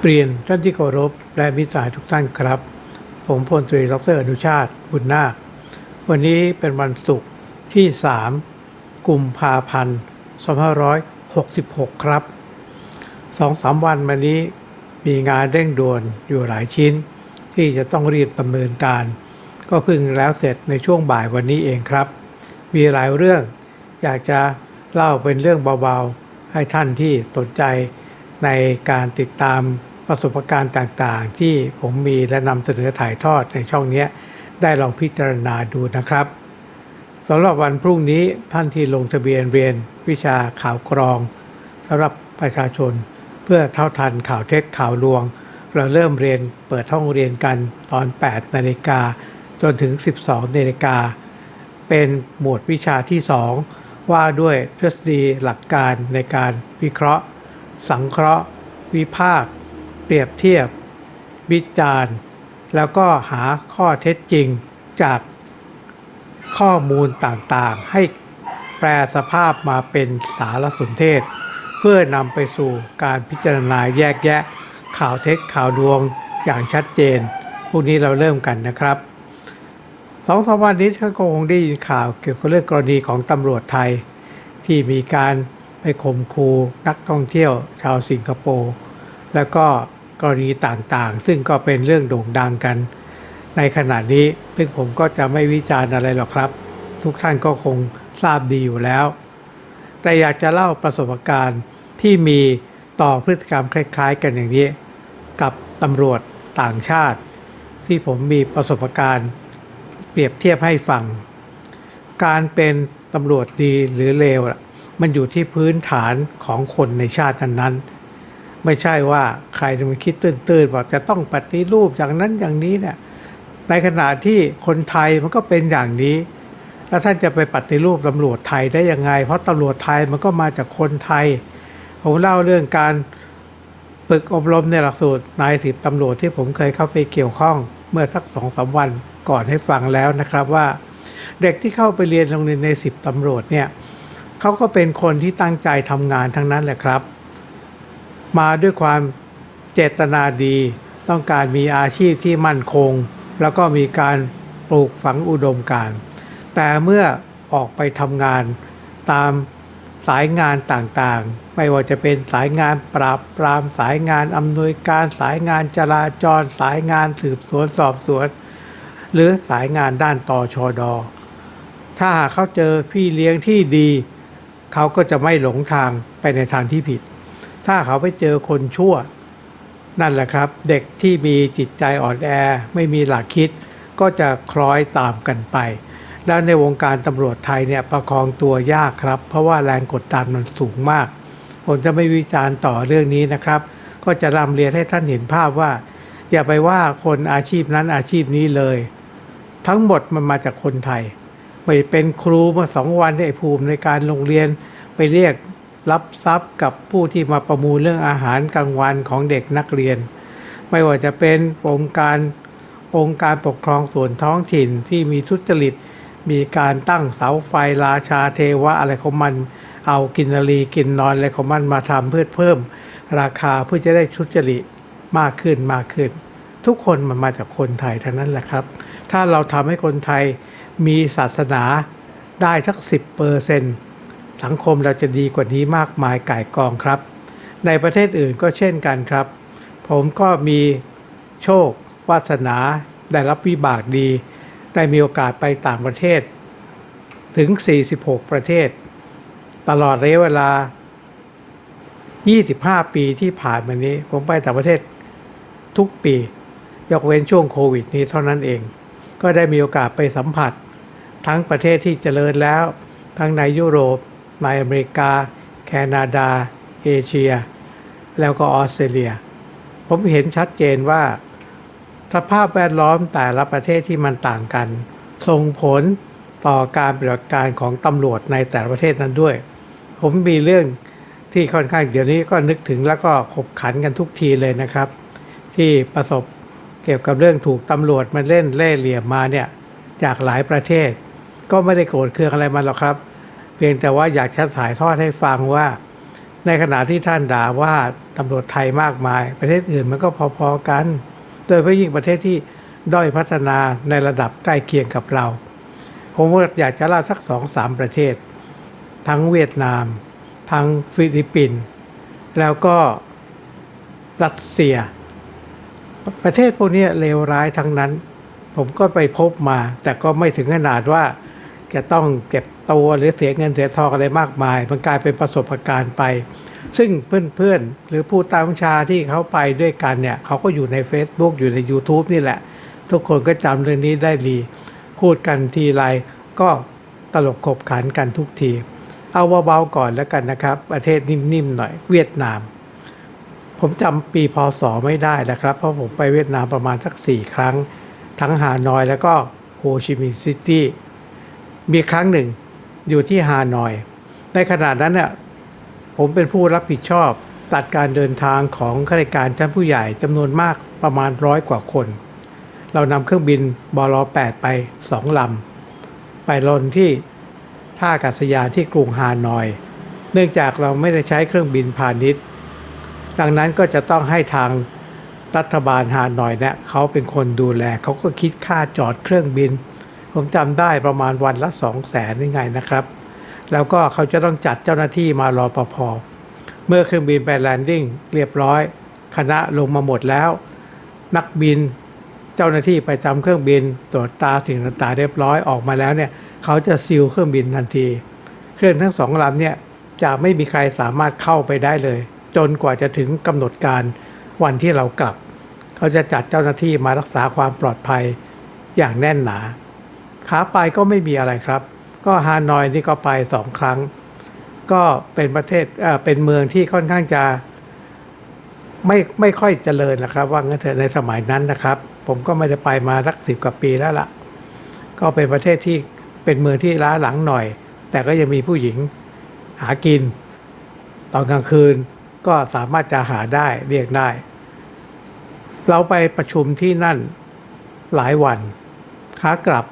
เปลี่ยนท่านที่เคารพและมิตรสายทุกท่านครับ ผมพลตรีดรอนุชาติบุญนาค วันนี้เป็นวันศุกร์ที่ 3 กุมภาพันธ์2566 ครับสองสามวันมานี้มีงานเร่งด่วนอยู่หลายชิ้น ที่จะต้องรีบดำเนินการ ก็เพิ่งแล้วเสร็จในช่วงบ่ายวันนี้เองครับ มีหลายเรื่องอยากจะเล่าเป็นเรื่องเบาๆ ให้ท่านที่สนใจในการติดตาม ประสบการณ์ต่างๆ ที่ผมมีและนำเสนอถ่ายทอดในช่องนี้ได้ลองพิจารณาดูนะครับสำหรับวันพรุ่งนี้ท่านที่ลงทะเบียนเรียนวิชาข่าวกรองสำหรับประชาชน เพื่อเท่าทันข่าวเท็จข่าวลวง เราเริ่มเรียนเปิดห้องเรียนกันตอน 8 นาฬิกาจนถึง 12 นาฬิกา เป็นหมวดวิชาที่ 2 ว่าด้วยทฤษฎีหลักการในการวิเคราะห์ สังเคราะห์ วิพากษ์ เปรียบเทียบ วิจารณ์ แล้วก็หาข้อเท็จจริงจากข้อมูลต่างๆ ให้แปลสภาพมาเป็นสารสนเทศ เพื่อนำไปสู่การพิจารณาแยกแยะ ข่าวเท็จข่าวลวงอย่างชัดเจน พวกนี้เราเริ่มกันนะครับสองสามวันนี้ท่านก็คงได้ยินข่าวเกี่ยวกับเรื่องกรณีของตำรวจไทย ที่มีการไปข่มคูนักท่องเที่ยวชาวสิงคโปร์แล้วก็ กรณีต่างๆ ซึ่งก็เป็นเรื่องโด่งดังกัน ในขณะนี้ซึ่งผมก็จะไม่วิจารณ์อะไรหรอกครับ ทุกท่านก็คงทราบดีอยู่แล้ว แต่อยากจะเล่าประสบการณ์ที่มีต่อพฤติกรรมคล้ายๆ กันอย่างนี้ กับตำรวจต่างชาติ ที่ผมมีประสบการณ์ เปรียบเทียบให้ฟัง การเป็นตำรวจดีหรือเลวมันอยู่ที่พื้นฐานของคนในชาตินั้นๆ ไม่ใช่ว่าใครจะมาคิดตื้นๆว่าจะต้องปฏิรูปอย่างนั้นอย่างนี้เนี่ยในขณะที่คนไทยมันก็เป็นอย่างนี้ แล้วท่านจะไปปฏิรูปตำรวจไทยได้ยังไง เพราะตำรวจไทยมันก็มาจากคนไทย ผมเล่าเรื่องการฝึกอบรมในหลักสูตรนายสิบตำรวจที่ผมเคยเข้าไปเกี่ยวข้องเมื่อสักสองสามวันก่อนให้ฟังแล้วนะครับว่า เด็กที่เข้าไปเรียนโรงเรียนในสิบตำรวจเนี่ยเขาก็เป็นคนที่ตั้งใจทำงานทั้งนั้นแหละครับ มาด้วยความเจตนาดี ต้องการมีอาชีพที่มั่นคง แล้วก็มีการปลูกฝังอุดมการณ์แต่เมื่อออกไปทำงานตามสายงานต่างๆ ไม่ว่าจะเป็นสายงานปราบปรามสายงานอำนวยการสายงานจราจร สายงานสืบสวนสอบสวน หรือสายงานด้านต่อชอดอถ้าหากเขาเจอพี่เลี้ยงที่ดี เขาก็จะไม่หลงทางไปในทางที่ผิด ถ้าเขาไปเจอคนชั่ว นั่นแหละครับ เด็กที่มีจิตใจอ่อนแอ ไม่มีหลักคิด ก็จะคล้อยตามกันไป แล้วในวงการตำรวจไทยเนี่ยประคองตัวยากครับ เพราะว่าแรงกดดันมันสูงมาก ผมจะไม่วิจารณ์ต่อเรื่องนี้นะครับ ก็จะรำเรียนให้ท่านเห็นภาพว่า อย่าไปว่าคนอาชีพนั้นอาชีพนี้เลย ทั้งหมดมันมาจากคนไทยไม่เป็นครูมาสองวันได้ภูมิในการโรงเรียนไปเรียก รับทรัพย์กับผู้ที่มาประมูลเรื่องอาหารกลางวันของเด็กนักเรียน ไม่ว่าจะเป็นองค์การองค์การปกครองส่วนท้องถิ่นที่มีทุจริต มีการตั้งเสาไฟราชาเทวะอะไรของมัน เอากินนารีกินนอนอะไรของมันมาทำเพื่อเพิ่ม ราคาเพื่อจะได้ทุจริตมากขึ้นมากขึ้น ทุกคนมันมาจากคนไทยทั้งนั้นแหละครับ ถ้าเราทำให้คนไทยมีศาสนาได้สักสิบเปอร์เซน สังคมเราจะดีกว่านี้มากมายก่ายกองครับ ในประเทศอื่นก็เช่นกันครับ ผมก็มีโชควาสนาได้รับวิบากดี ได้มีโอกาสไปต่างประเทศ ถึง 46 ประเทศ ตลอดระยะเวลา 25 ปีที่ผ่านมานี้ ผมไปต่างประเทศทุกปี ยกเว้นช่วงโควิดนี้เท่านั้นเอง ก็ได้มีโอกาสไปสัมผัส ทั้งประเทศที่เจริญแล้ว ทั้งในยุโรป ในอเมริกา แคนาดา เอเชีย แล้วก็ออสเตรเลีย ผมเห็นชัดเจนว่า สภาพแวดล้อมแต่ละประเทศที่มันต่างกัน ส่งผลต่อการปฏิบัติการของตำรวจในแต่ละประเทศนั้นด้วย ผมมีเรื่องที่ค่อนข้างเดี๋ยวนี้ก็นึกถึงแล้วก็ขบขันกันทุกทีเลยนะครับ ที่ประสบเกี่ยวกับเรื่องถูกตำรวจมาเล่นเล่เหลี่ยมมาเนี่ยจากหลายประเทศ ก็ไม่ได้โกรธเคืองอะไรมันหรอกครับ พียงแต่ว่าอยากจะถ่ายทอดให้ฟังว่า ในขณะที่ท่านด่าว่าตำรวจไทยมากมาย ประเทศอื่นมันก็พอๆกัน โดยเฉพาะยิ่งประเทศที่ด้อยพัฒนาในระดับใกล้เคียงกับเรา ผมอยากจะเล่าสักสองสามประเทศ ทั้งเวียดนาม ทั้งฟิลิปปินส์แล้วก็รัสเซีย ประเทศพวกนี้เลวร้ายทั้งนั้น ผมก็ไปพบมา แต่ก็ไม่ถึงขนาดว่าจะต้องเก็บ ตัวหรือเสียเงินเสียทองอะไรมากมาย มันกลายเป็นประสบการณ์ไป ซึ่งเพื่อนๆ หรือผู้ตามบัญชาที่เขาไปด้วยกันเนี่ยเขาก็อยู่ใน Facebook อยู่ใน YouTube นี่แหละ ทุกคนก็จำเรื่องนี้ได้ดี พูดกันทีไรก็ตลกขบขันกันทุกที เอาเบาๆก่อนแล้วกันนะครับ ประเทศนิ่มๆหน่อย เวียดนาม ผมจำปีพศไม่ได้นะครับ เพราะผมไปเวียดนามประมาณสักสี่ครั้ง ทั้งฮานอยแล้วก็โฮชิมินห์ซิตี้มีครั้งหนึ่ง อยู่ที่ฮานอย ในขณะนั้นเนี่ยผมเป็นผู้รับผิดชอบตัดการเดินทางของข้าราชการชั้นผู้ใหญ่จำนวนมากประมาณร้อยกว่าคน เรานำเครื่องบินบล8ไปสองลำ ไปลงที่ท่าอากาศยานที่กรุงฮานอย เนื่องจากเราไม่ได้ใช้เครื่องบินพาณิชย์ ดังนั้นก็จะต้องให้ทางรัฐบาลฮานอยเนี่ยเขาเป็นคนดูแล เขาก็คิดค่าจอดเครื่องบิน ผมจำได้ประมาณวันละสองแสนยังไงนะครับ แล้วก็เขาจะต้องจัดเจ้าหน้าที่มารอปภเมื่อเครื่องบินไปแลนดิ้งเรียบร้อย คณะลงมาหมดแล้ว นักบินเจ้าหน้าที่ไปจำเครื่องบินตรวจตาสิ่งต่างๆเรียบร้อยออกมาแล้วเนี่ยเขาจะซีลเครื่องบินทันที เครื่องทั้งสองลำเนี่ยจะไม่มีใครสามารถเข้าไปได้เลย จนกว่าจะถึงกำหนดการวันที่เรากลับ เขาจะจัดเจ้าหน้าที่มารักษาความปลอดภัยอย่างแน่นหนา ขาไปก็ไม่มีอะไรครับ ก็ฮานอยนี่ก็ไปสองครั้ง ก็เป็นประเทศเอ่อเป็นเมืองที่ค่อนข้างจะไม่ไม่ค่อยเจริญนะครับ ว่างั้นเถอะในสมัยนั้นนะครับ ผมก็ไม่ได้ไปมาสักสิบกว่าปีแล้วล่ะ ก็เป็นประเทศที่เป็นเมืองที่ล้าหลังหน่อย แต่ก็ยังมีผู้หญิงหากิน ตอนกลางคืนก็สามารถจะหาได้เรียกได้ เราไปประชุมที่นั่นหลายวันขากลับ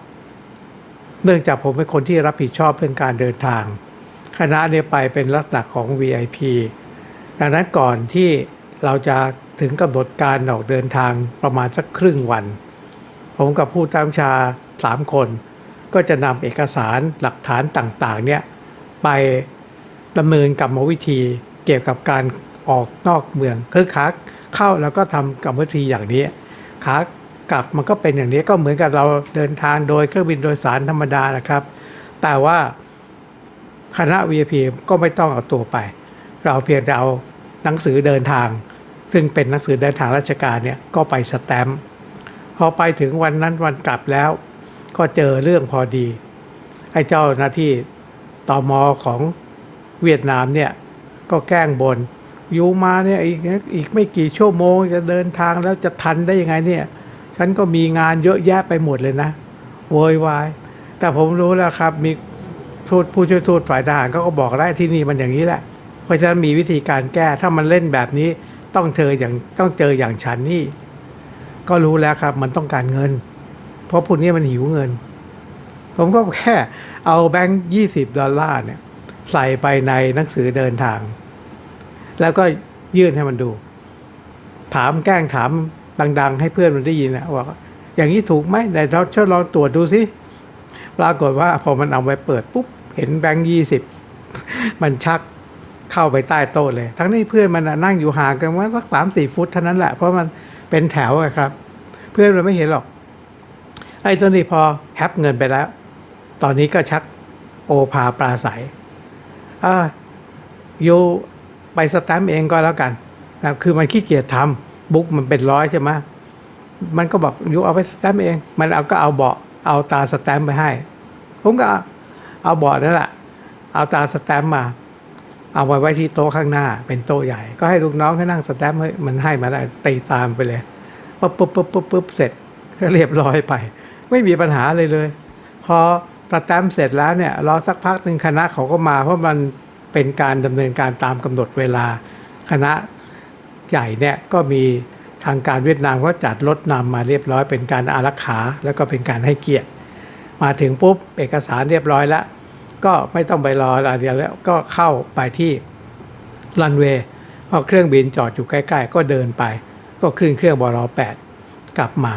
เนื่องจากผมเป็นคนที่รับผิดชอบเรื่องการเดินทาง คณะเนี่ยไปเป็นลักษณะของ VIP ดังนั้นก่อนที่เราจะถึงกำหนดการออกเดินทางประมาณสักครึ่งวัน ผมกับผู้ตามชาสามคน ก็จะนำเอกสารหลักฐานต่างๆเนี่ยไปดำเนินกรรมวิธีเกี่ยวกับการออกนอกเมืองคือขาเข้าแล้วก็ทำกรรมวิธีอย่างนี้ขา กลับมันก็เป็นอย่างนี้ก็เหมือนกับเราเดินทางโดยเครื่องบินโดยสารธรรมดานะครับ แต่ว่าคณะ VIP ก็ไม่ต้องเอาตัวไป เราเพียงแต่เอาหนังสือเดินทาง ซึ่งเป็นหนังสือเดินทางราชการเนี่ยก็ไปสแตมป์พอไปถึงวันนั้นวันกลับแล้ว ก็เจอเรื่องพอดีไอ้เจ้าหน้าที่ตอมอของเวียดนามเนี่ยก็แกล้งบนอยู่มาเนี่ยอีกอีกไม่กี่ชั่วโมงจะเดินทางแล้วจะทันได้ยังไงเนี่ย ฉันก็มีงานเยอะแยะไปหมดเลยนะโวยวายแต่ผมรู้แล้วครับ มีทูตผู้ช่วยทูตฝ่ายทหารเขาก็บอกได้ที่นี่มันอย่างนี้แหละ เพราะฉะนั้นมีวิธีการแก้ถ้ามันเล่นแบบนี้ต้องเจออย่างต้องเจออย่างฉันนี่ ก็รู้แล้วครับ มันต้องการเงิน เพราะพวกนี้มันหิวเงิน ผมก็แค่เอาแบงค์ยี่สิบดอลลาร์เนี่ย ใส่ไปในหนังสือเดินทาง แล้วก็ยื่นให้มันดู ถามแกล้งถาม ดัง ๆ ให้เพื่อนมันได้ยินนะว่าอย่างนี้ถูกไหมไหนเราช่วยลองตรวจดูสิปรากฏว่าพอมันเอาไปเปิดปุ๊บเห็นแบงค์ยี่สิบมันชักเข้าไปใต้โต๊ะเลย ทั้งนี้เพื่อนมันนั่งอยู่ห่างกันว่าสักสามสี่ฟุตเท่านั้นแหละ เพราะมันเป็นแถวอะครับ เพื่อนมันไม่เห็นหรอก ไอ้ตัวนี้พอแฮปเงินไปแล้ว ตอนนี้ก็ชักโอภาปราศัยอ่าโยไปสแตมป์เองก็แล้วกันนะคือมันขี้เกียจทำ บุ๊กมันเป็นร้อยใช่ไหมมันก็บอกโยเอาไปสแตมป์เอง มันเอาก็เอาเบาะเอาตาสแตมป์ไปให้ ผมก็เอาเบาะนั่นแหละเอาตาสแตมป์มา เอาไว้ไว้ที่โต๊ะข้างหน้า เป็นโต๊ะใหญ่ ก็ให้ลูกน้องเขานั่งสแตมป์ให้มันให้มาได้ตีตามไปเลยปุ๊บปุ๊บปุ๊บปุ๊บปุ๊บเสร็จก็เรียบร้อยไป ไม่มีปัญหาเลยเลย พอสแตมป์เสร็จแล้วเนี่ยรอสักพักหนึ่งคณะเขาก็มา เพราะมันเป็นการดำเนินการตามกำหนดเวลาคณะ ใหญ่เนี่ยก็มีทางการเวียดนามก็จัดรถนำมาเรียบร้อยเป็นการอารักขาแล้วก็เป็นการให้เกียรติ มาถึงปุ๊บเอกสารเรียบร้อยแล้ว ก็ไม่ต้องไปรออะไรแล้วก็เข้าไปที่รันเวย์พอเครื่องบินจอดอยู่ใกล้ ๆ ก็เดินไป ก็ขึ้นเครื่องบลแปดกลับมา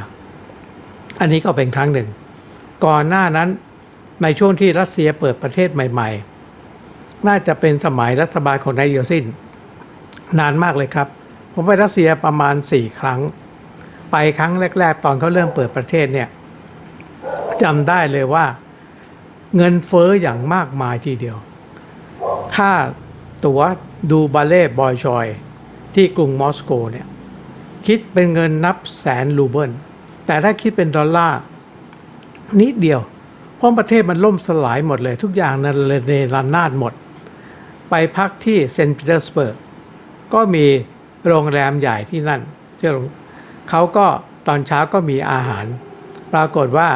อันนี้ก็เป็นครั้งหนึ่ง ก่อนหน้านั้นในช่วงที่รัสเซียเปิดประเทศใหม่ ๆ น่าจะเป็นสมัยรัฐบาลของนายเยลซินนานมากเลยครับ ผมไปรัสเซียประมาณสี่ครั้ง ไปครั้งแรก ๆ ตอนเขาเริ่มเปิดประเทศเนี่ยจำได้เลยว่าเงินเฟ้ออย่างมากมายทีเดียว ค่าตั๋วดูบาเล่บอยชอย ที่กรุงมอสโกเนี่ยคิดเป็นเงินนับแสนรูเบิล แต่ถ้าคิดเป็นดอลลาร์นิดเดียว เพราะประเทศมันล่มสลายหมดเลย ทุกอย่างนั้นในรนาดหมด ไปพักที่เซนต์ปีเตอร์สเบิร์กก็มี โรงแรมใหญ่ที่นั่นที่โรงเขาก็ตอนเช้าก็มีอาหาร ปรากฏว่า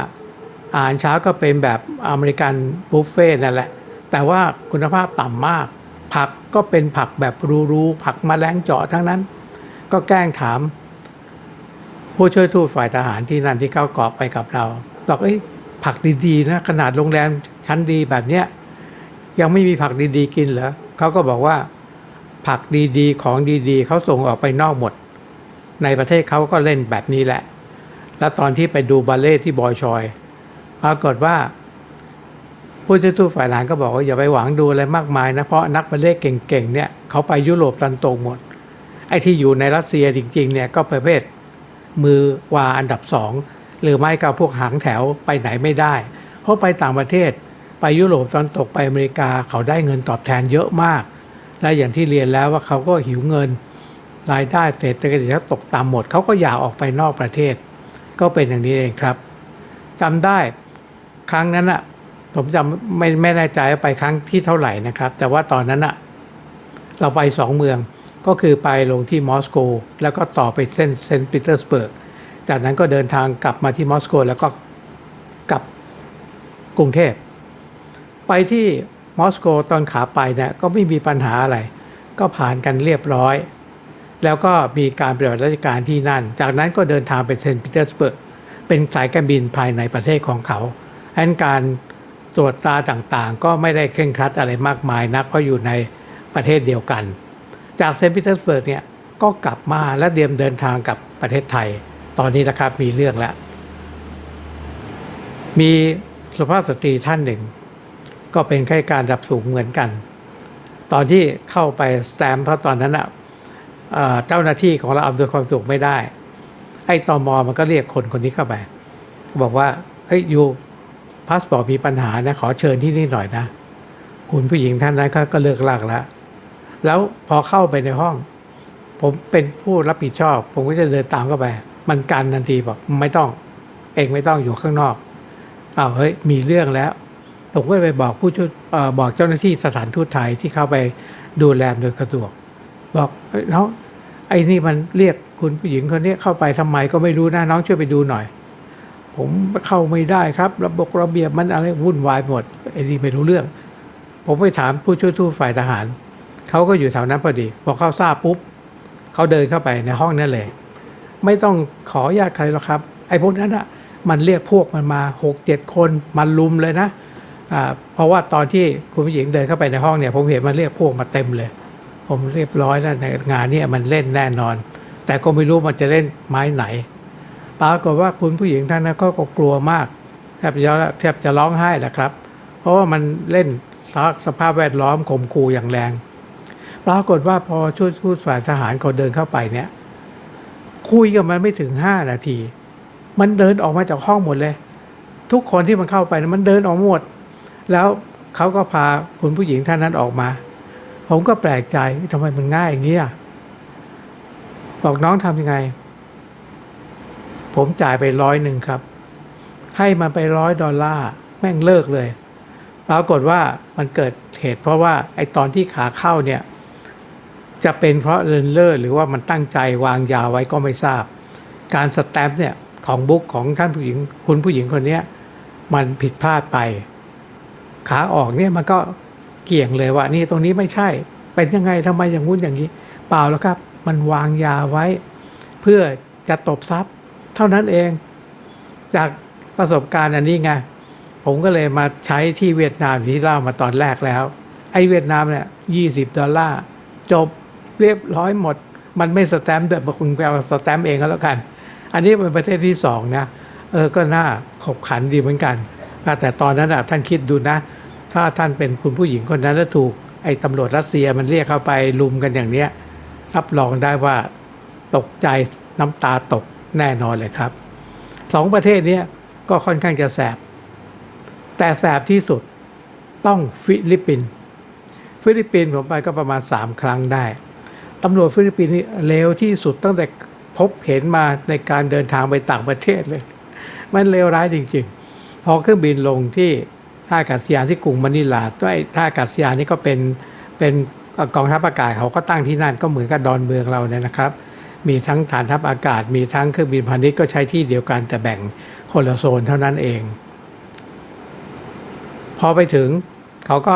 อาหารเช้าก็เป็นแบบอเมริกันบุฟเฟ่นั่นแหละ แต่ว่าคุณภาพต่ำมาก ผักก็เป็นผักแบบรูๆผักมแมลงเจาะทั้งนั้น ก็แกล้งถาม ผู้ช่วยทูตฝ่ายทหารที่นั่นที่เข้าเกาะไปกับเราบอกเอ้ยผักดีๆนะขนาดโรงแรมชั้นดีแบบเนี้ยยังไม่มีผักดีๆกินเหรอเขาก็บอกว่า ผักดีๆ ของดีๆ เขาส่งออกไปนอกหมด ในประเทศเขาก็เล่นแบบนี้แหละ แล้วตอนที่ไปดูบาเล่ที่บอยชอยปรากฏว่าผู้ช่วยทูตฝ่ายทหารก็บอกว่าอย่าไปหวังดูอะไรมากมายนะเพราะนักบาเล่เก่งๆเนี่ยเขาไปยุโรปตันตรงหมด ไอ้ที่อยู่ในรัสเซียจริงๆเนี่ยก็ประเภทมือวาอันดับสองหรือไม่ก็พวกหางแถวไปไหนไม่ได้ เพราะไปต่างประเทศไปยุโรปตอนตกไปอเมริกาเขาได้เงินตอบแทนเยอะมาก และอย่างที่เรียนแล้วว่าเขาก็หิวเงิน รายได้เศรษฐกิจเขาตกต่ำหมด เขาก็อยากออกไปนอกประเทศ ก็เป็นอย่างนี้เองครับจำได้ครั้งนั้นอะผมจำไม่ไม่แน่ใจว่าไปครั้งที่เท่าไหร่นะครับ แต่ว่าตอนนั้นอะเราไปสองเมืองก็คือไปลงที่มอสโก แล้วก็ต่อไปเส้นเซนต์ปีเตอร์สเบิร์ก จากนั้นก็เดินทางกลับมาที่มอสโก แล้วก็กลับกรุงเทพ ไปที่ มอสโกตอนขาไปเนี่ยก็ไม่มีปัญหาอะไร ก็ผ่านกันเรียบร้อย แล้วก็มีการปฏิบัติราชการที่นั่น จากนั้นก็เดินทางไปเซนต์ปีเตอร์สเบิร์กเป็นสายการบินภายในประเทศของเขาดังนั้นการตรวจตาต่างๆ ก็ไม่ได้เคร่งครัดอะไรมากมายนักเพราะอยู่ในประเทศเดียวกัน จากเซนต์ปีเตอร์สเบิร์กเนี่ยก็กลับมาและเตรียมเดินทางกับประเทศไทย ตอนนี้นะครับมีเรื่องแล้ว มีสุภาพสตรีท่านหนึ่ง ก็เป็นข้าราชการระดับสูงเหมือนกัน ตอนที่เข้าไปสแตมเพราะตอนนั้นอะเจ้าหน้าที่ของเราอำนวยความสะดวกไม่ได้ ไอ้ตอมอมันก็เรียกคนคนนี้เข้าไปบอกว่าเฮ้ยยูพาสปอร์ตมีปัญหานะขอเชิญที่นี่หน่อยนะ คุณผู้หญิงท่านนั้นก็เลิกลากแล้วแล้วพอเข้าไปในห้อง ผมเป็นผู้รับผิดชอบ ผมก็จะเดินตามเข้าไป มันกันทันทีบอกไม่ต้อง เองไม่ต้องอยู่ข้างนอกอ้าวเฮ้ยมีเรื่องแล้ว ผมก็ไปบอกผู้ช่วยบอกเจ้าหน้าที่สถานทูตไทยที่เข้าไปดูแลโดยสะดวกบอกน้องไอ้นี่มันเรียกคุณผู้หญิงคนนี้เข้าไปทำไมก็ไม่รู้นะน้องช่วยไปดูหน่อย ผมเข้าไม่ได้ครับ ระบบระเบียบมันอะไรวุ่นวายหมดไอ้นี่ไม่รู้เรื่อง ผมไปถามผู้ช่วยทูตฝ่ายทหารเขาก็อยู่แถวนั้นพอดีพอเขาทราบปุ๊บเขาเดินเข้าไปในห้องนั่นเลย ไม่ต้องขอญาตใครหรอกครับ ไอ้พวกนั้นอะมันเรียกพวกมันมาหกเจ็ดคนมันลุมเลยนะ เพราะว่าตอนที่คุณผู้หญิงเดินเข้าไปในห้องเนี่ย ผมเห็นมันเรียกพวกมาเต็มเลย ผมเรียบร้อยแล้วในงานเนี้มันเล่นแน่นอน แต่ก็ไม่รู้มันจะเล่นไม้ไหนปรากฏว่าคุณผู้หญิงท่านนั้นก็กลัวมากแทบจะแทบจะร้องไห้แหละครับ เพราะว่ามันเล่นสภาพแวดล้อมข่มขู่อย่างแรง ปรากฏว่าพอช่วยทูตฝ่ายทหารเขาเดินเข้าไปเนี่ย คุยกับมันไม่ถึงห้านาที มันเดินออกมาจากห้องหมดเลย ทุกคนที่มันเข้าไปมันเดินออกหมด แล้วเขาก็พาคุณผู้หญิงท่านนั้นออกมา ผมก็แปลกใจทำไมมันง่ายอย่างนี้บอกน้องทำยังไง ผมจ่ายไปร้อยหนึ่งครับ ให้มันไปร้อยดอลลาร์แม่งเลิกเลยปรากฏว่ามันเกิดเหตุเพราะว่าไอตอนที่ขาเข้าเนี่ย จะเป็นเพราะเรนเลอร์หรือว่ามันตั้งใจวางยาไว้ก็ไม่ทราบ การสแตมป์เนี่ยของบุ๊กของท่านผู้หญิงคุณผู้หญิงคนนี้มันผิดพลาดไป ขาออกเนี่ยมันก็เกี่ยงเลยว่านี่ตรงนี้ไม่ใช่ เป็นยังไงทำไมอย่างงู้นอย่างนี้ เปล่าแล้วครับ มันวางยาไว้ เพื่อจะตบทรัพย์ เท่านั้นเอง จากประสบการณ์อันนี้ไงผมก็เลยมาใช้ที่เวียดนามที่เล่ามาตอนแรกแล้ว ไอ้เวียดนามเนี่ยยี่สิบดอลลาร์จบเรียบร้อยหมด มันไม่สแตมป์แต่คุณไปเอาสแตมป์เองก็แล้วกัน อันนี้เป็นประเทศที่สองนะ เออก็น่าขบขันดีเหมือนกัน แต่ตอนนั้นท่านคิดดูนะ ถ้าท่านเป็นคุณผู้หญิงคนนั้นแล้วถูกไอ้ตำรวจรัสเซียมันเรียกเข้าไปลุมกันอย่างเนี้ยรับรองได้ว่าตกใจน้ำตาตกแน่นอนเลยครับสองประเทศนี้ก็ค่อนข้างจะแสบ แต่แสบที่สุดต้องฟิลิปปินส์ฟิลิปปินส์ผมไปก็ประมาณสามครั้งได้ตำรวจฟิลิปปินส์นี่เลวที่สุดตั้งแต่พบเห็นมาในการเดินทางไปต่างประเทศเลย มันเลวร้ายจริงๆ พอเครื่องบินลงที่ท่าอากาศยานที่กรุงมะนิลาด้วยท่าอากาศยานนี่ก็เป็นเป็นกองทัพอากาศเขาก็ตั้งที่นั่นก็เหมือนกับดอนเมืองเราเนี่ยนะครับ มีทั้งฐานทัพอากาศ มีทั้งเครื่องบินพาณิชย์ก็ใช้ที่เดียวกันแต่แบ่งคนละโซนเท่านั้นเอง พอไปถึงเขาก็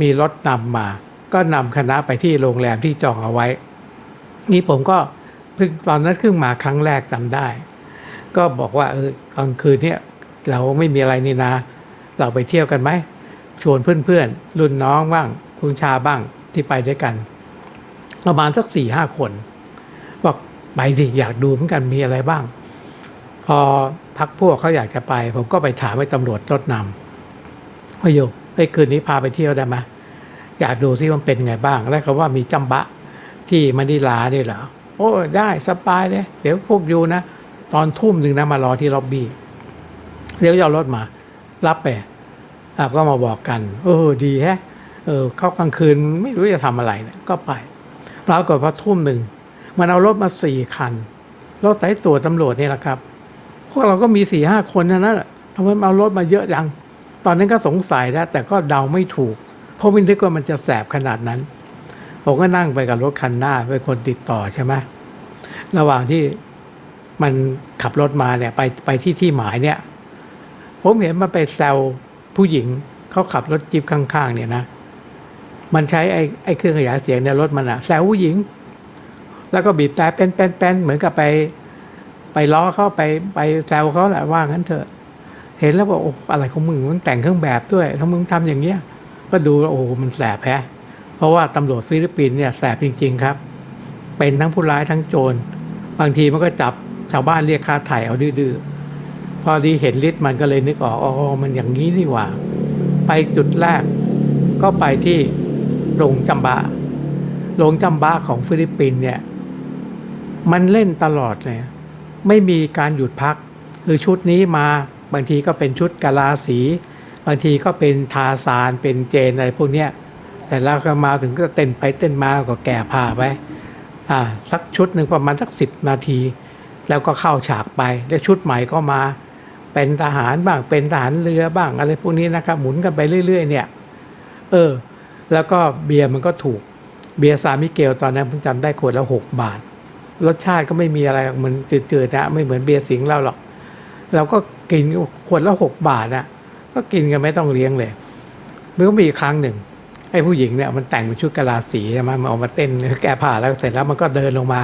มีรถนำมา ก็นำคณะไปที่โรงแรมที่จองเอาไว้ นี่ผมก็เพิ่งตอนนั้นขึ้นมาครั้งแรกจำได้ ก็บอกว่าเออกลางคืนเนี่ย เราไม่มีอะไรนี่นะ เราไปเที่ยวกันไหมชวนเพื่อนๆ รุ่นน้องบ้างคุณชาบ้างที่ไปด้วยกัน ประมาณสักสี่ห้าคนบอกไปสิอยากดูเหมือนกันมีอะไรบ้าง พอพักพวกเขาอยากจะไป ผมก็ไปถามให้ตำรวจรถนำพโยกไอ้คืนนี้พาไปเที่ยวได้ไหมอยากดูซิมันเป็นไงบ้าง แล้วเขาว่ามีจำบะที่มะนิลานี่เหรอโอ้ได้สบายเลย เดี๋ยวพวกอยู่นะ ตอนทุ่มหนึ่งนะมารอที่ล็อบบี้ เดี๋ยวจะเอารถมา รับไปอะก็มาบอกกันเออดีแฮะเออเข้ากลางคืนไม่รู้จะทำอะไรเนี่ยก็ไปปรากฏพอทุ่มหนึ่งมันเอารถมาสี่คันรถสายตรวจตำรวจนี่แหละครับ พวกเราก็มีสี่ห้าคนนั้นแหละทำไมเอารถมาเยอะจัง ตอนนั้นก็สงสัยแล้ว แต่ก็เดาไม่ถูก เพราะไม่นึกว่ามันจะแสบขนาดนั้น ผมก็นั่งไปกับรถคันหน้าเป็นคนติดต่อใช่ไหมระหว่างที่มันขับรถมาเนี่ยไปไปที่ที่หมายเนี่ย ผมเห็นมันไปแซวผู้หญิงเขาขับรถจีบข้างๆ เนี่ยนะ มันใช้ไอ้ไอ้เครื่องขยายเสียงในรถมันอะแซวผู้หญิง แล้วก็บีบแต่เป็นเป็นเป็นเหมือนกับไป ไปล้อเขาไปไปแซวเขาแหละว่างั้นเถอะ เห็นแล้วบอกโอ้อะไรของมึงมันแต่งเครื่องแบบด้วยถ้ามึงทำอย่างเงี้ย ก็ดูโอ้มันแสบแพ้เพราะว่าตำรวจฟิลิปปินส์เนี่ยแสบจริง ๆ ครับ เป็นทั้งผู้ร้ายทั้งโจรบางทีมันก็จับชาวบ้านเรียกค่าไถ่เอาดื้อๆ พอดีเห็นฤทธิ์มันก็เลยนึกออกอ๋อมันอย่างนี้นี่หว่า ไปจุดแรก ก็ไปที่โรงจำบะโรงจำบะของฟิลิปปินเนี่ย มันเล่นตลอดเลยไม่มีการหยุดพัก คือชุดนี้มาบางทีก็เป็นชุดกาลาสี บางทีก็เป็นทาซานเป็นเจนอะไรพวกเนี้ยแต่แล้วก็มาถึงก็เต้นไปเต้นมาก็แก่ผ้าไปอ่าสักชุดหนึ่งประมาณสักสิบนาที แล้วก็เข้าฉากไปแล้วชุดใหม่ก็มา เป็นทหารบ้างเป็นทหารเรือบ้างอะไรพวกนี้นะครับหมุนกันไปเรื่อย ๆ เนี่ย เออ แล้วก็เบียร์มันก็ถูกเบียร์ซามิเกลตอนนั้นผมจำได้ขวดละหกบาท รสชาติก็ไม่มีอะไรมันจืดๆนะไม่เหมือนเบียร์สิงห์เราหรอก เราก็กินขวดละหกบาทนะก็กินกันไม่ต้องเลี้ยงเลยมันก็มีอีกครั้งหนึ่งไอ้ผู้หญิงเนี่ยมันแต่งเป็นชุดกะลาสีใช่ไหมมันออกมาเต้นแก้ผ้าแล้วเสร็จแล้วมันก็เดินลงมา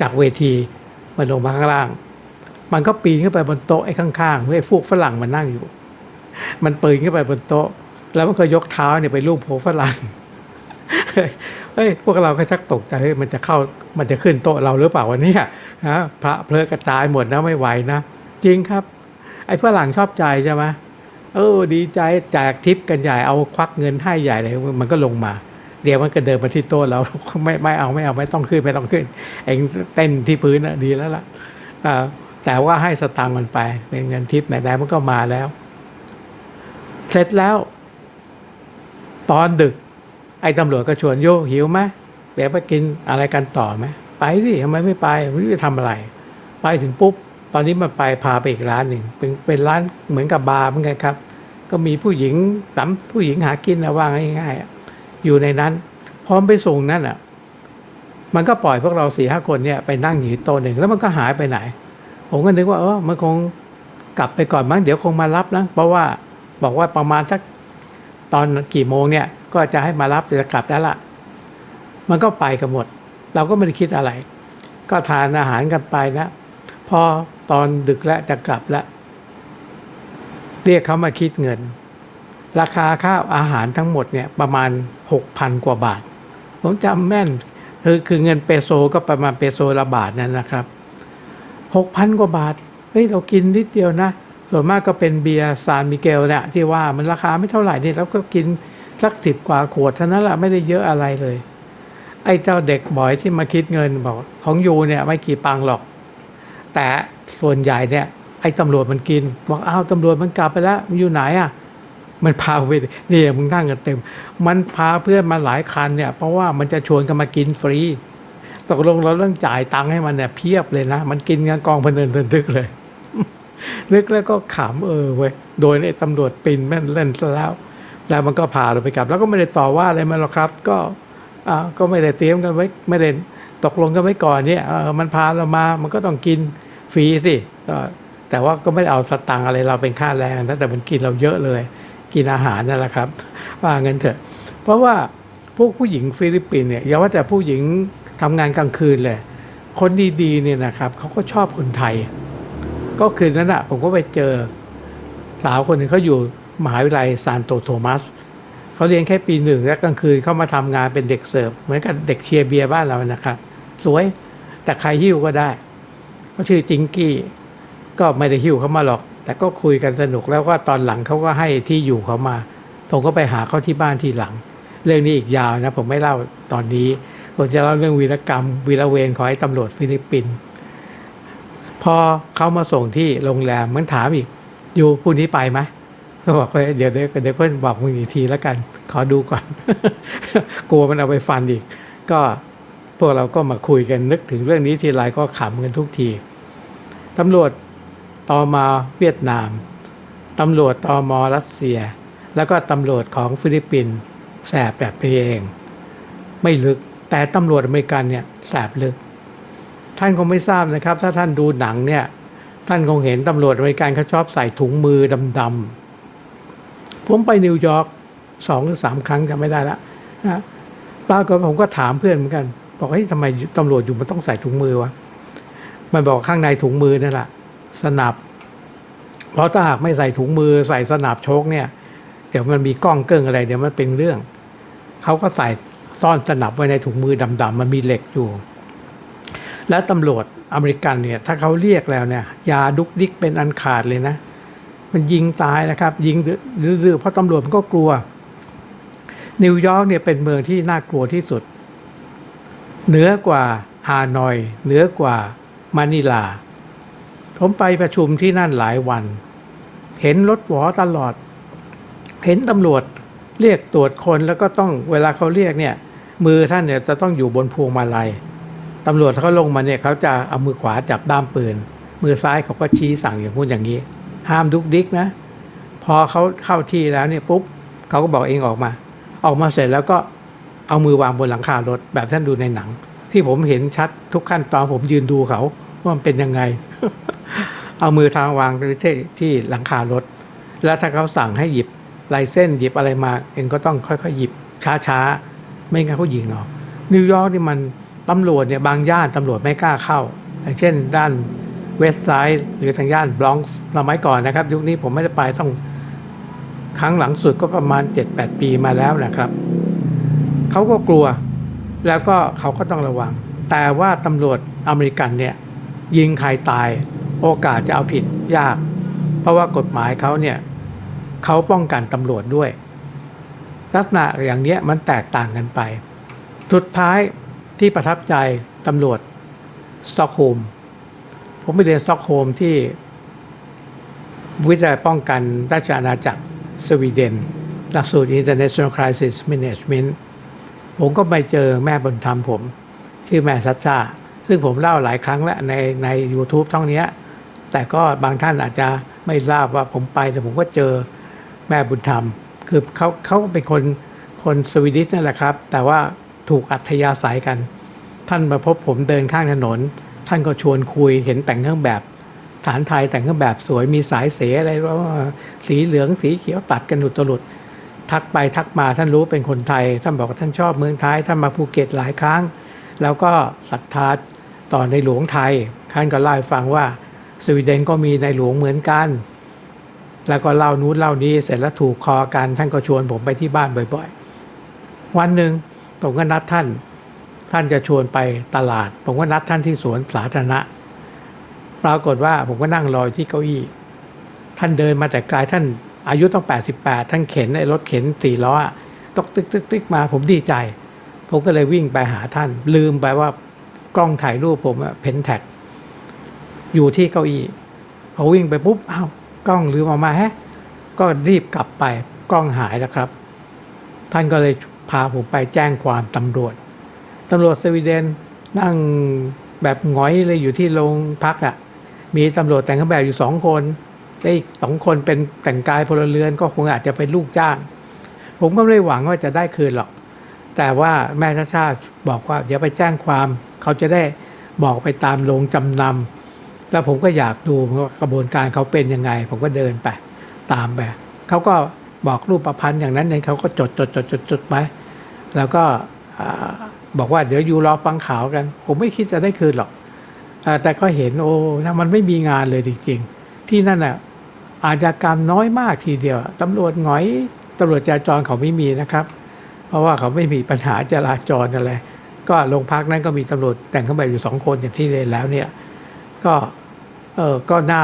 จากเวทีมันลงมาข้างล่าง มันก็ปีนขึ้นไปบนโต๊ะไอ้ข้างๆไอ้พวกฝรั่งมันนั่งอยู่ มันปีนขึ้นไปบนโต๊ะ แล้วมันก็ยกเท้าเนี่ยไปลูบหัวฝรั่งเฮ้ยพวกเราก็ชักตกใจเฮ้ยมันจะเข้ามันจะขึ้นโต๊ะเราหรือเปล่าวันนี้ฮะพระเพลิกระจายหมดนะไม่ไหวนะจริงครับ ไอ้ฝรั่งชอบใจใช่ไหมเออดีใจแจกทิปกันใหญ่เอาควักเงินให้ใหญ่เลยมันก็ลงมา เดี๋ยวมันก็เดินมาที่โต๊ะเราไม่ไม่เอาไม่เอาไม่ต้องขึ้นไม่ต้องขึ้นเองเต้นที่พื้นนะดีแล้วล่ะอ่า แต่ว่าให้สตางค์มันไปเป็นเงินทิปไหนๆมันก็มาแล้ว เสร็จแล้ว ตอนดึก ไอ้ตำรวจก็ชวนโยหิวไหมเดี๋ยวไปกินอะไรกันต่อไหมไปสิทำไมไม่ไปไม่รู้จะทำอะไร ไปถึงปุ๊บ ตอนนี้มันไปพาไปอีกร้านหนึ่งเป็นเป็นร้านเหมือนกับบาร์เหมือนกันครับ ก็มีผู้หญิงสามผู้หญิงหากินนะว่าง่ายๆอยู่ในนั้น พร้อมไปส่งนั่นอะ มันก็ปล่อยพวกเราสี่ห้าคนเนี่ยไปนั่งอยู่โต๊ะหนึ่งแล้วมันก็หายไปไหน ผมก็นึกว่าเออมันคงกลับไปก่อนมั้งเดี๋ยวคงมารับนะเพราะว่าบอกว่าประมาณสักตอนกี่โมงเนี่ย ก็จะให้มารับจะกลับแล้วล่ะ มันก็ไปกันหมด เราก็ไม่ได้คิดอะไร ก็ทานอาหารกันไปนะพอตอนดึกแล้วจะกลับแล้วเรียกเขามาคิดเงิน ราคาข้าวอาหารทั้งหมดเนี่ยประมาณหกพันกว่าบาท ผมจำแม่นคือคือเงินเปโซก็ประมาณเปโซละบาทนั่นนะครับ หกพันกว่าบาทเฮ้ยเรากินนิดเดียวนะ ส่วนมากก็เป็นเบียร์ซานมิเกลเนี่ยที่ว่ามันราคาไม่เท่าไหร่นี่แล้วก็กินสักสิบกว่าขวดเท่านั้นแหละไม่ได้เยอะอะไรเลย ไอ้เจ้าเด็กบอยที่มาคิดเงินบอกของยูเนี่ยไม่กี่ปังหรอก แต่ส่วนใหญ่เนี่ยไอ้ตำรวจมันกิน บอกอ้าวตำรวจมันกลับไปแล้วมันอยู่ไหนอะมันพาไปนี่มึงนั่งกันเต็ม มันพาเพื่อนมาหลายคันเนี่ย เพราะว่ามันจะชวนกันมากินฟรี ตกลงเราต้องจ่ายตังค์ให้มันเนี่ยเพียบเลยนะ มันกินกันกองพะเนินทึกเลย นึกแล้วก็ขำเออเว้ยโดยไอ้ตำรวจปินแม่นเล่นซะแล้ว แล้วมันก็พาเราไปกลับ แล้วก็ไม่ได้ต่อว่าอะไรมันหรอกครับ ก็อ่าก็ไม่ได้เตรียมกันไว้ไม่ได้ตกลงกันไว้ก่อนเนี่ยเออมันพาเรามามันก็ต้องกินฟรีสิก็แต่ว่าก็ไม่ได้เอาสตังค์อะไรเราเป็นค่าแรงนะแต่มันกินเราเยอะเลย กินอาหารนั่นแหละครับ ว่างั้นเถอะ เพราะว่าพวกผู้หญิงฟิลิปปินส์เนี่ยอย่าว่าแต่ผู้หญิง ทำงานกลางคืนเลย คนดีๆเนี่ยนะครับเขาก็ชอบคนไทย ก็คืนนั้นอะผมก็ไปเจอสาวคนหนึ่งเขาอยู่มหาวิทยาลัยซานโตโทมัสเขาเรียนแค่ปีหนึ่งแล้วกลางคืนเขามาทำงานเป็นเด็กเสิร์ฟเหมือนกับเด็กเชียร์เบียร์บ้านเรานะครับสวยแต่ใครหิ้วก็ได้เขาชื่อจิงกี้ก็ไม่ได้หิ้วเขามาหรอก แต่ก็คุยกันสนุกแล้วก็ตอนหลังเขาก็ให้ที่อยู่เขามาผมก็ไปหาเขาที่บ้านที่หลัง เรื่องนี้อีกยาวนะ ผมไม่เล่าตอนนี้ ผมจะเล่าเรื่องวีรกรรม วีรเวรของไอ้ตำรวจฟิลิปปินส์พอเขามาส่งที่โรงแรมมันถามอีก อยู่พรุ่งนี้ไปไหมเขาบอกว่าเดี๋ยวเดี๋ยวเดี๋ยวก็บอกมึงอีกทีแล้วกัน ขอดูก่อน กลัวมันเอาไปฟันอีก ก็พวกเราก็มาคุยกันนึกถึงเรื่องนี้ทีไรก็ขำกันทุกทีตำรวจตอมาเวียดนาม ตำรวจตอมอรัสเซีย แล้วก็ตำรวจของฟิลิปปินส์แสบแบบไปเอง ไม่ลึก แต่ตำรวจอเมริกันเนี่ยแสบลึก ท่านคงไม่ทราบนะครับ ถ้าท่านดูหนังเนี่ย ท่านคงเห็นตำรวจอเมริกันเขาชอบใส่ถุงมือดำๆผมไปนิวยอร์กสองหรือสามครั้งจำไม่ได้ละนะปรากฏผมก็ถามเพื่อนเหมือนกัน บอกเฮ้ยทำไมตำรวจอยู่มันต้องใส่ถุงมือวะมันบอกข้างในถุงมือนั่นแหละสนับ เพราะถ้าหากไม่ใส่ถุงมือใส่สนับโชกเนี่ย เดี๋ยวมันมีกล้องเกิ้งอะไร เดี๋ยวมันเป็นเรื่อง เขาก็ใส่ ซ่อนสนับไว้ในถุงมือดำๆมันมีเหล็กอยู่ และตำรวจอเมริกันเนี่ยถ้าเขาเรียกแล้วเนี่ยยาดุกดิกเป็นอันขาดเลยนะ มันยิงตายนะครับ ยิงดื้อเพราะตำรวจมันก็กลัว นิวยอร์กเนี่ยเป็นเมืองที่น่ากลัวที่สุด เหนือกว่าฮานอย เหนือกว่ามะนิลา ผมไปประชุมที่นั่นหลายวัน เห็นรถหวอตลอด เห็นตำรวจเรียกตรวจคนแล้วก็ต้องเวลาเขาเรียกเนี่ย มือท่านเนี่ยจะต้องอยู่บนพวงมาลัยตำรวจเขาลงมาเนี่ยเขาจะเอามือขวาจับด้ามปืน มือซ้ายเขาก็ชี้สั่งอย่างพูดอย่างนี้ ห้ามดุกดิกนะ พอเขาเข้าที่แล้วเนี่ยปุ๊บเขาก็บอกเองออกมา ออกมาเสร็จแล้วก็เอามือวางบนหลังคารถแบบท่านดูในหนัง ที่ผมเห็นชัดทุกขั้นตอนผมยืนดูเขาว่ามันเป็นยังไง เอามือทางวางไปที่ที่หลังคารถ แล้วถ้าเขาสั่งให้หยิบลายเส้นหยิบอะไรมา เองก็ต้องค่อยๆหยิบช้าๆ ไม่งั้นเขายิงเอานิวยอร์กนี่มันตำรวจเนี่ยบางย่านตำรวจไม่กล้าเข้า อย่างเช่น ด้านเวสต์ไซด์หรือทางย่านบรอนซ์สมัยก่อนนะครับ ยุคนี้ผมไม่ได้ไปต้องครั้งหลังสุดก็ประมาณ 7-8 ปีมาแล้วนะครับเขาก็กลัวแล้วก็เขาก็ต้องระวัง แต่ว่าตำรวจอเมริกันเนี่ยยิงใครตายโอกาสจะเอาผิดยาก เพราะว่ากฎหมายเขาเนี่ยเขาป้องกันตำรวจด้วย ลักษณะอย่างนี้มันแตกต่างกันไป สุดท้ายที่ประทับใจตำรวจสต็อกโฮมผมไปเรียนสต็อกโฮมที่วิทยาลัยป้องกันราชอาณาจักรสวีเดน หลักสูตร International Crisis Management ผมก็ไปเจอแม่บุญธรรมผม ชื่อแม่ซัชชาซึ่งผมเล่าหลายครั้งแล้วในใน YouTube ท่องเนี้ยแต่ก็บางท่านอาจจะไม่ทราบว่าผมไปแต่ผมก็เจอแม่บุญธรรม คือเขาเขาเป็นคนคนสวีดิชนั่นแหละครับ แต่ว่าถูกอัธยาศัยกัน ท่านมาพบผมเดินข้างถนน ท่านก็ชวนคุยเห็นแต่งเครื่องแบบฐานไทยแต่งเครื่องแบบสวยมีสายเสอะไรว่าสีเหลืองสีเขียวตัดกันอุดตลุดทักไปทักมาท่านรู้เป็นคนไทย ท่านบอกว่าท่านชอบเมืองไทยท่านมาภูเก็ตหลายครั้ง แล้วก็ศรัทธาต่อในหลวงไทย ท่านก็เล่าให้ฟังว่าสวีเดนก็มีในหลวงเหมือนกัน แล้วก็เล่านู้นเล่านี้เสร็จแล้วถูกคอกันท่านก็ชวนผมไปที่บ้านบ่อยๆ วันหนึ่งผมก็นัดท่าน ท่านจะชวนไปตลาด ผมก็นัดท่านที่สวนสาธารณะ ปรากฏว่าผมก็นั่งรอยที่เก้าอี้ ท่านเดินมาแต่ไกลท่านอายุต้อง 88 ท่านเข็นไอ้รถเข็นสี่ล้อตกตึกตึกตึกมาผมดีใจ ผมก็เลยวิ่งไปหาท่าน ลืมไปว่ากล้องถ่ายรูปผมเพนแท็กอยู่ที่เก้าอี้พอวิ่งไปปุ๊บอ้าว กล้องลืมออกมาฮะก็รีบกลับไปกล้องหายแล้วครับ ท่านก็เลยพาผมไปแจ้งความตำรวจตำรวจสวีเดนนั่งแบบหงอยเลยอยู่ที่โรงพักอะ่ะ มีตำรวจแต่งเครื่องแบบอยู่สองคนและอีกสองคนเป็นแต่งกายพลเรือนก็คงอาจจะเป็นลูกจ้าง ผมก็ไม่ได้หวังว่าจะได้คืนหรอก แต่ว่าแม่ชาชาติบอกว่าเดี๋ยวไปแจ้งความ เขาจะได้บอกไปตามโรงจำนำ แล้วผมก็อยากดูว่ากระบวนการเขาเป็นยังไง ผมก็เดินไปตามไปเขาก็บอกรูปประพันธ์อย่างนั้นเองเขาก็จดจดจดจดจดไปแล้วก็บอกว่าเดี๋ยวอยู่รอฟังข่าวกัน ผมไม่คิดจะได้คืนหรอกแต่ก็เห็นโอ้ถ้ามันไม่มีงานเลยจริงๆ ที่นั่นอะอาชญากรรมน้อยมากทีเดียวตำรวจหงอยตำรวจจราจรเขาไม่มีนะครับ เพราะว่าเขาไม่มีปัญหาจราจรอะไร ก็โรงพักนั้นก็มีตำรวจแต่งเครื่องแบบอยู่สองคนอย่างที่เรียนแล้วเนี่ย ก็เออก็น่า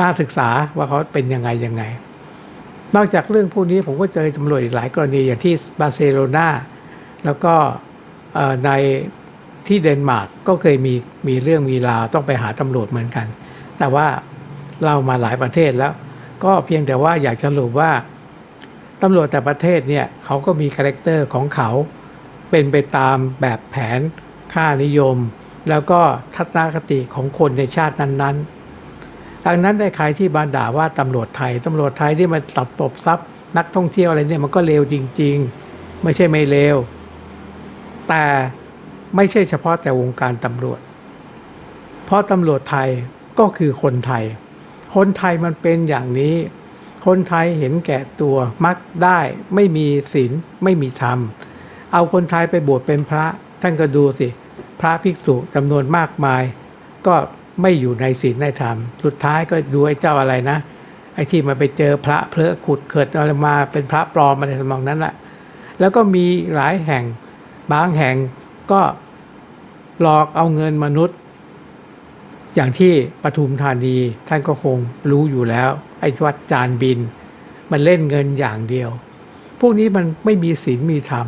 น่าศึกษาว่าเขาเป็นยังไงยังไง นอกจากเรื่องพวกนี้ผมก็เจอตำรวจอีกหลายกรณีอย่างที่บาร์เซโลนาแล้วก็ในที่เดนมาร์กก็เคยมีมีเรื่องมีราวต้องไปหาตำรวจเหมือนกัน แต่ว่าเรามาหลายประเทศแล้ว ก็เพียงแต่ว่าอยากจะสรุปว่าตำรวจแต่ประเทศเนี่ยเขาก็มีคาแรคเตอร์ของเขาเป็นไปตามแบบแผนค่านิยม แล้วก็ทัศนคติของคนในชาตินั้นๆ ดังนั้นได้ใครที่บาด่าว่าตำรวจไทยตำรวจไทยที่มันตับตบทรัพย์นักท่องเที่ยวอะไรเนี่ยมันก็เลวจริง ๆ ไม่ใช่ไม่เลวแต่ไม่ใช่เฉพาะแต่วงการตำรวจ เพราะตำรวจไทยก็คือคนไทย คนไทยมันเป็นอย่างนี้ คนไทยเห็นแก่ตัวมักได้ไม่มีศีลไม่มีธรรม เอาคนไทยไปบวชเป็นพระ ท่านก็ดูสิ พระภิกษุจำนวนมากมาย ก็ไม่อยู่ในศีลในธรรม สุดท้ายก็ดูไอ้เจ้าอะไรนะ ไอ้ที่มันไปเจอพระเพลอะขุดเกิดอะไรมาเป็นพระปลอมอะไรทำนองนั้นแหละแล้วก็มีหลายแห่งบางแห่งก็หลอกเอาเงินมนุษย์ อย่างที่ปทุมธานีท่านก็คงรู้อยู่แล้ว ไอ้วัดจานบิน มันเล่นเงินอย่างเดียว พวกนี้มันไม่มีศีลมีธรรม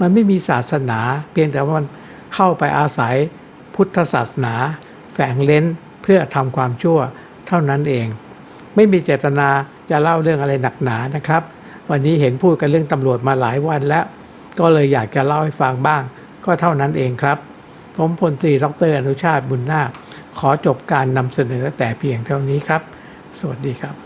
มันไม่มีศาสนา เพียงแต่ว่ามัน เข้าไปอาศัยพุทธศาสนา แฝงเล้นเพื่อทำความชั่วเท่านั้นเอง ไม่มีเจตนาจะเล่าเรื่องอะไรหนักหนานะครับ วันนี้เห็นพูดกันเรื่องตำรวจมาหลายวันแล้ว ก็เลยอยากจะเล่าให้ฟังบ้าง ก็เท่านั้นเองครับ ผมพลตรีดรอนุชาติบุญนาคขอจบการนำเสนอแต่เพียงเท่านี้ครับ สวัสดีครับ